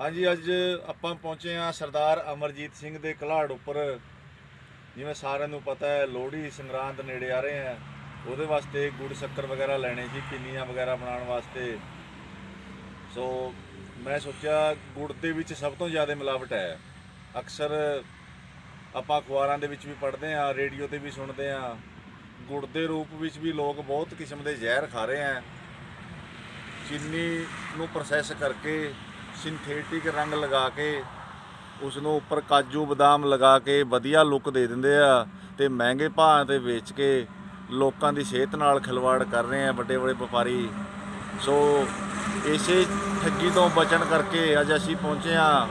ਹਾਂਜੀ, ਅੱਜ ਆਪਾਂ ਪਹੁੰਚੇ ਆ ਸਰਦਾਰ ਅਮਰਜੀਤ ਸਿੰਘ ਦੇ ਘਲਾੜ ਉੱਪਰ। ਜਿਵੇਂ ਸਾਰਿਆਂ ਨੂੰ ਪਤਾ ਹੈ, ਲੋਹੜੀ ਸੰਗਰਾਂਦ ਨੇੜੇ ਆ ਰਹੇ ਆ ਉਹਦੇ ਵਾਸਤੇ ਗੁੜ ਸ਼ੱਕਰ ਵਗੈਰਾ ਲੈਣੇ ਸੀ ਪਿੰਨੀਆਂ ਵਗੈਰਾ ਬਣਾਉਣ ਵਾਸਤੇ। ਸੋ ਮੈਂ ਸੋਚਿਆ ਗੁੜ ਦੇ ਵਿੱਚ ਸਭ ਤੋਂ ਜ਼ਿਆਦਾ ਮਿਲਾਵਟ ਹੈ। ਅਕਸਰ ਆਪਾਂ ਅਖਬਾਰਾਂ ਦੇ ਵਿੱਚ ਵੀ ਪੜ੍ਹਦੇ ਆ ਰੇਡੀਓ ਤੇ ਵੀ ਸੁਣਦੇ ਆ ਗੁੜ ਦੇ ਰੂਪ ਵਿੱਚ ਵੀ ਲੋਕ ਬਹੁਤ ਕਿਸਮ ਦੇ ਜ਼ਹਿਰ ਖਾ ਰਹੇ ਆ ਚੀਨੀ ਨੂੰ ਪ੍ਰੋਸੈਸ ਕਰਕੇ ਸਿੰਥੈਟਿਕ ਰੰਗ ਲਗਾ ਕੇ ਉਸ ਨੂੰ ਉੱਪਰ ਕਾਜੂ ਬਦਾਮ ਲਗਾ ਕੇ ਵਧੀਆ ਲੁੱਕ ਦੇ ਦਿੰਦੇ ਆ ਤੇ ਮਹਿੰਗੇ ਭਾਅ ਤੇ ਵੇਚ ਕੇ ਲੋਕਾਂ ਦੀ ਸਿਹਤ ਨਾਲ ਖਿਲਵਾੜ ਕਰ ਰਹੇ ਆ ਵੱਡੇ ਵੱਡੇ ਵਪਾਰੀ। ਸੋ ਇਸੇ ਠੱਗੀ ਤੋਂ ਬਚਣ ਕਰਕੇ ਅੱਜ ਅਸੀਂ ਪਹੁੰਚੇ ਆ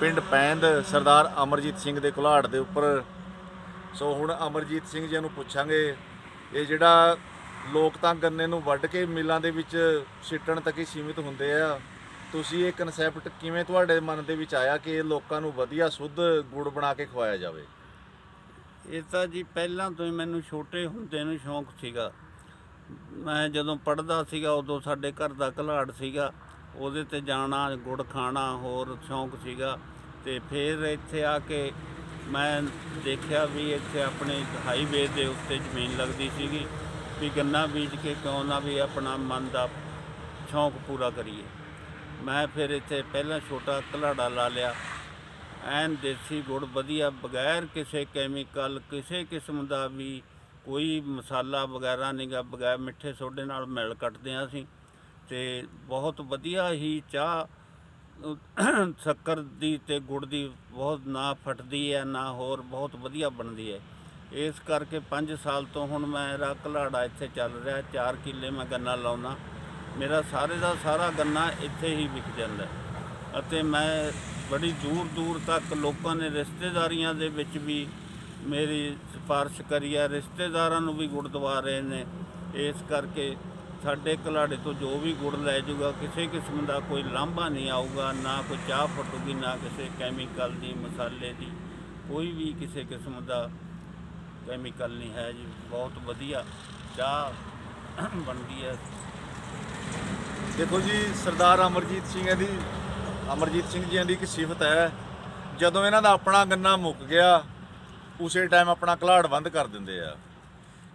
ਪਿੰਡ ਪੈਂਦ ਸਰਦਾਰ ਅਮਰਜੀਤ ਸਿੰਘ ਦੇ ਘੁਲਾੜ ਦੇ ਉੱਪਰ। ਸੋ ਹੁਣ ਅਮਰਜੀਤ ਸਿੰਘ ਜੀ ਨੂੰ ਪੁੱਛਾਂਗੇ, ਇਹ ਜਿਹੜਾ ਲੋਕ ਤਾਂ ਗੰਨੇ ਨੂੰ ਵੱਢ ਕੇ ਮਿਲਾਂ ਦੇ ਵਿੱਚ ਸਿੱਟਣ ਤੱਕ ਹੀ ਸੀਮਿਤ ਹੁੰਦੇ ਆ। ਤੁਸੀਂ ਇਹ ਕਨਸੈਪਟ ਕਿਵੇਂ ਤੁਹਾਡੇ ਮਨ ਦੇ ਵਿੱਚ ਆਇਆ ਕਿ ਇਹ ਲੋਕਾਂ ਨੂੰ ਵਧੀਆ ਸੁੱਧ ਗੁੜ ਬਣਾ ਕੇ ਖਵਾਇਆ ਜਾਵੇ? ਇਹ ਤਾਂ ਜੀ ਪਹਿਲਾਂ ਤੋਂ ਹੀ ਮੈਨੂੰ ਛੋਟੇ ਹੁੰਦੇ ਨੂੰ ਸ਼ੌਂਕ ਸੀਗਾ। ਮੈਂ ਜਦੋਂ ਪੜ੍ਹਦਾ ਸੀਗਾ, ਉਦੋਂ ਸਾਡੇ ਘਰ ਦਾ ਘਲਾੜ ਸੀਗਾ। ਉਹਦੇ ਤੇ ਜਾਣਾ, ਗੁੜ ਖਾਣਾ ਹੋਰ ਸ਼ੌਂਕ ਸੀਗਾ। ਤੇ ਫਿਰ ਇੱਥੇ ਆ ਕੇ ਮੈਂ ਦੇਖਿਆ ਵੀ ਇੱਥੇ ਆਪਣੇ ਹਾਈਵੇ ਦੇ ਉੱਤੇ ਜ਼ਮੀਨ ਲੱਗਦੀ ਸੀਗੀ। ਵੀ ਗੰਨਾ ਬੀਜ ਕੇ ਕਿਉਂ ਨਾ ਵੀ ਆਪਣਾ ਮਨ ਦਾ ਸ਼ੌਂਕ ਪੂਰਾ ਕਰੀਏ। ਮੈਂ ਫਿਰ ਇੱਥੇ ਪਹਿਲਾਂ ਛੋਟਾ ਘਲਾੜਾ ਲਾ ਲਿਆ। ਐਨ ਦੇਸੀ ਗੁੜ ਵਧੀਆ, ਬਗੈਰ ਕਿਸੇ ਕੈਮੀਕਲ ਕਿਸੇ ਕਿਸਮ ਦਾ ਵੀ ਕੋਈ ਮਸਾਲਾ ਵਗੈਰਾ ਨਹੀਂਗਾ ਬਗੈਰ ਮਿੱਠੇ ਸੋਡੇ ਨਾਲ ਮਿਲ ਕੱਟਦੇ ਹਾਂ ਅਸੀਂ। ਤੇ ਬਹੁਤ ਵਧੀਆ ਹੀ ਚਾਹ, ਸ਼ੱਕਰ ਦੀ ਤੇ ਗੁੜ ਦੀ ਬਹੁਤ ਨਾ ਫਟਦੀ ਹੈ ਨਾ ਹੋਰ ਬਹੁਤ ਵਧੀਆ ਬਣਦੀ ਹੈ ਇਸ ਕਰਕੇ 5 ਸਾਲ ਤੋਂ ਹੁਣ ਮੇਰਾ ਘਲਾੜਾ ਇੱਥੇ ਚੱਲ ਰਿਹਾ 4 ਕਿੱਲੇ ਮੈਂ ਗੰਨਾ ਲਾਉਣਾ ਮੇਰਾ ਸਾਰੇ ਦਾ ਸਾਰਾ ਗੰਨਾ ਇੱਥੇ ਹੀ ਵਿਕ ਜਾਂਦਾ ਅਤੇ ਮੈਂ ਬੜੀ ਦੂਰ ਦੂਰ ਤੱਕ ਲੋਕਾਂ ਨੇ ਰਿਸ਼ਤੇਦਾਰੀਆਂ ਦੇ ਵਿੱਚ ਵੀ ਮੇਰੀ ਸਿਫਾਰਿਸ਼ ਕਰੀ ਹੈ। ਰਿਸ਼ਤੇਦਾਰਾਂ ਨੂੰ ਵੀ ਗੁੜ ਦਵਾ ਰਹੇ ਨੇ। ਇਸ ਕਰਕੇ ਸਾਡੇ ਘਲਾੜੇ ਤੋਂ ਜੋ ਵੀ ਗੁੜ ਲੈ ਜਾਊਗਾ, ਕਿਸੇ ਕਿਸਮ ਦਾ ਕੋਈ ਲਾਂਭਾ ਨਹੀਂ ਆਊਗਾ, ਨਾ ਕੋਈ ਚਾਹ ਫਟੂਗੀ, ਨਾ ਕਿਸੇ ਕੈਮੀਕਲ ਦੀ, ਮਸਾਲੇ ਦੀ, ਕੋਈ ਵੀ ਕਿਸੇ ਕਿਸਮ ਦਾ ਕੈਮੀਕਲ ਨਹੀਂ ਹੈ ਜੀ। ਬਹੁਤ ਵਧੀਆ ਚਾਹ ਬਣਦੀ ਹੈ। ਦੇਖੋ ਜੀ, ਸਰਦਾਰ ਅਮਰਜੀਤ ਸਿੰਘ ਦੀ, ਅਮਰਜੀਤ ਸਿੰਘ ਜੀ ਦੀ ਇੱਕ ਸਿਫਤ ਹੈ, ਜਦੋਂ ਇਹਨਾਂ ਦਾ ਆਪਣਾ ਗੰਨਾ ਮੁੱਕ ਗਿਆ, ਉਸੇ ਟਾਈਮ ਆਪਣਾ ਘਲਾੜ ਬੰਦ ਕਰ ਦਿੰਦੇ ਆ।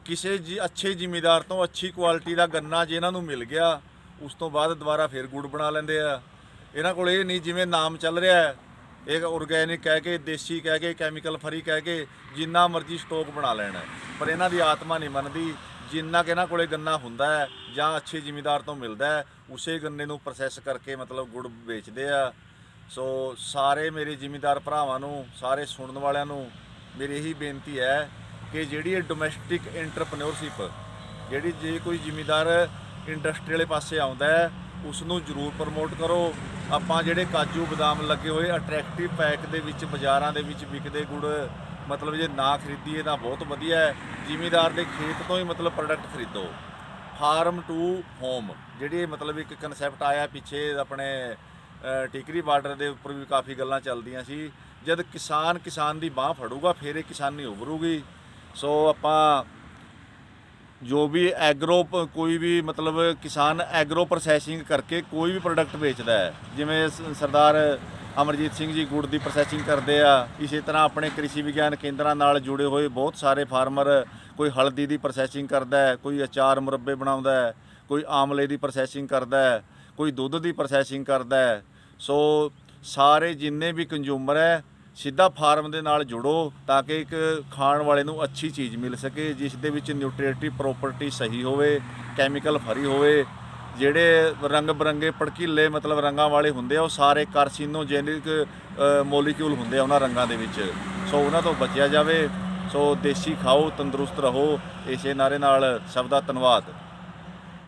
ਕਿਸੇ ਜੀ, ਅੱਛੇ ਜ਼ਿਮੀਦਾਰ ਤੋਂ ਅੱਛੀ ਕੁਆਲਿਟੀ ਦਾ ਗੰਨਾ ਜੇ ਇਹਨਾਂ ਨੂੰ ਮਿਲ ਗਿਆ, ਉਸ ਤੋਂ ਬਾਅਦ ਦੁਬਾਰਾ ਫੇਰ ਗੁੜ ਬਣਾ ਲੈਂਦੇ ਆ। ਇਹਨਾਂ ਕੋਲ ਇਹ ਨਹੀਂ ਜਿਵੇਂ ਨਾਮ ਚੱਲ ਰਿਹਾ ਹੈ, ਇਹ ਆਰਗੈਨਿਕ ਕਹਿ ਕੇ, ਦੇਸੀ ਕਹਿ ਕੇ ਕੈਮੀਕਲ ਫਰੀ ਕਹਿ ਕੇ, ਜਿੰਨਾ ਮਰਜ਼ੀ ਸਟਾਕ ਬਣਾ ਲੈਣਾ ਪਰ ਇਹਨਾਂ ਦੀ ਆਤਮਾ ਨਹੀਂ ਮੰਨਦੀ ਜਿੰਨਾ ਕਿ ਇਹਨਾਂ ਕੋਲੇ ਗੰਨਾ ਹੁੰਦਾ ਹੈ ਜਾਂ ਅੱਛੇ ਜ਼ਿਮੀਦਾਰ ਤੋਂ ਮਿਲਦਾ ਹੈ, ਉਸੇ ਗੰਨੇ ਨੂੰ ਪ੍ਰੋਸੈਸ ਕਰਕੇ ਮਤਲਬ ਗੁੜ ਵੇਚਦੇ ਆ। ਸੋ ਸਾਰੇ ਮੇਰੇ ਜ਼ਿਮੀਦਾਰ ਭਰਾਵਾਂ ਨੂੰ, ਸਾਰੇ ਸੁਣਨ ਵਾਲਿਆਂ ਨੂੰ ਮੇਰੀ ਇਹੀ ਬੇਨਤੀ ਹੈ ਕਿ ਜਿਹੜੀ ਇਹ ਡੋਮੈਸਟਿਕ ਐਂਟਰਪ੍ਰੈਨਿਓਰਸ਼ਿਪ ਜਿਹੜੀ ਜੇ ਕੋਈ ਜ਼ਿਮੀਦਾਰ ਇੰਡਸਟਰੀ ਵਾਲੇ ਪਾਸੇ ਆਉਂਦਾ ਹੈ ਉਸ ਨੂੰ ਜ਼ਰੂਰ ਪ੍ਰਮੋਟ ਕਰੋ। ਆਪਾਂ ਜਿਹੜੇ ਕਾਜੂ ਬਦਾਮ ਲੱਗੇ ਹੋਏ ਅਟਰੈਕਟਿਵ ਪੈਕ ਦੇ ਵਿੱਚ, ਬਾਜ਼ਾਰਾਂ ਦੇ ਵਿੱਚ ਵਿਕਦੇ ਗੁੜ, ਮਤਲਬ ਜੇ ਨਾ ਖਰੀਦੀਏ ਤਾਂ ਬਹੁਤ ਵਧੀਆ ਹੈ। ਜ਼ਿਮੀਦਾਰ ਦੇ ਖੇਤ ਤੋਂ ਹੀ ਮਤਲਬ ਪ੍ਰੋਡਕਟ ਖਰੀਦੋ। ਫਾਰਮ ਟੂ ਹੋਮ ਜਿਹੜੀ ਮਤਲਬ ਇੱਕ ਕਨਸੈਪਟ ਆਇਆ ਪਿੱਛੇ ਆਪਣੇ ਅ, ਟਿਕਰੀ ਬਾਰਡਰ ਦੇ ਉੱਪਰ ਵੀ ਕਾਫੀ ਗੱਲਾਂ ਚੱਲਦੀਆਂ ਸੀ। ਜਦ ਕਿਸਾਨ ਕਿਸਾਨ ਦੀ ਬਾਹ ਫੜੂਗਾ ਫਿਰ ਇਹ ਕਿਸਾਨੀ ਉਭਰੂਗੀ। ਸੋ ਆਪਾਂ ਜੋ ਵੀ ਐਗਰੋ ਕੋਈ ਵੀ ਮਤਲਬ ਕਿਸਾਨ ਐਗਰੋ ਪ੍ਰੋਸੈਸਿੰਗ ਕਰਕੇ ਕੋਈ ਵੀ ਪ੍ਰੋਡਕਟ ਵੇਚਦਾ ਹੈ ਜਿਵੇਂ ਸਰਦਾਰ ਅਮਰਜੀਤ ਸਿੰਘ ਜੀ ਗੁੜ ਦੀ ਪ੍ਰੋਸੈਸਿੰਗ ਕਰਦੇ ਆ। ਇਸੇ ਤਰ੍ਹਾਂ ਆਪਣੇ ਕ੍ਰਿਸ਼ੀ ਵਿਗਿਆਨ ਕੇਂਦਰਾਂ ਨਾਲ ਜੁੜੇ ਹੋਏ ਬਹੁਤ ਸਾਰੇ ਫਾਰਮਰ ਕੋਈ ਹਲਦੀ ਦੀ ਪ੍ਰੋਸੈਸਿੰਗ ਕਰਦਾ ਹੈ, ਕੋਈ ਅਚਾਰ ਮੁਰੱਬੇ ਬਣਾਉਂਦਾ ਹੈ, ਕੋਈ ਆਮਲੇ ਦੀ ਪ੍ਰੋਸੈਸਿੰਗ ਕਰਦਾ ਹੈ, ਕੋਈ ਦੁੱਧ ਦੀ ਪ੍ਰੋਸੈਸਿੰਗ ਕਰਦਾ ਹੈ। ਸੋ ਸਾਰੇ ਜਿੰਨੇ ਵੀ ਕੰਜ਼ੂਮਰ ਹੈ, ਸਿੱਧਾ ਫਾਰਮ ਦੇ ਨਾਲ ਜੁੜੋ ਤਾਂ ਕਿ ਇੱਕ ਖਾਣ ਵਾਲੇ ਨੂੰ ਅੱਛੀ ਚੀਜ਼ ਮਿਲ ਸਕੇ, ਜਿਸ ਦੇ ਵਿੱਚ ਨਿਊਟ੍ਰੀਟਿਵ ਪ੍ਰੋਪਰਟੀ ਸਹੀ ਹੋਵੇ ਕੈਮੀਕਲ ਫਰੀ ਹੋਵੇ ਜਿਹੜੇ ਰੰਗ ਬਰੰਗੇ ਪੜਕੀਲੇ ਮਤਲਬ ਰੰਗਾਂ ਵਾਲੇ ਹੁੰਦੇ ਆ, ਉਹ ਸਾਰੇ ਕਾਰਸੀਨੋਜੈਨਿਕ ਮੋਲੀਕਿਊਲ ਹੁੰਦੇ ਆ ਉਹਨਾਂ ਰੰਗਾਂ ਦੇ ਵਿੱਚ। ਸੋ ਉਹਨਾਂ ਤੋਂ ਬਚਿਆ ਜਾਵੇ, ਸੋ ਦੇਸੀ ਖਾਓ, ਤੰਦਰੁਸਤ ਰਹੋ। ਇਸੇ ਨਾਰੇ ਨਾਲ ਸਭ ਦਾ ਧੰਨਵਾਦ।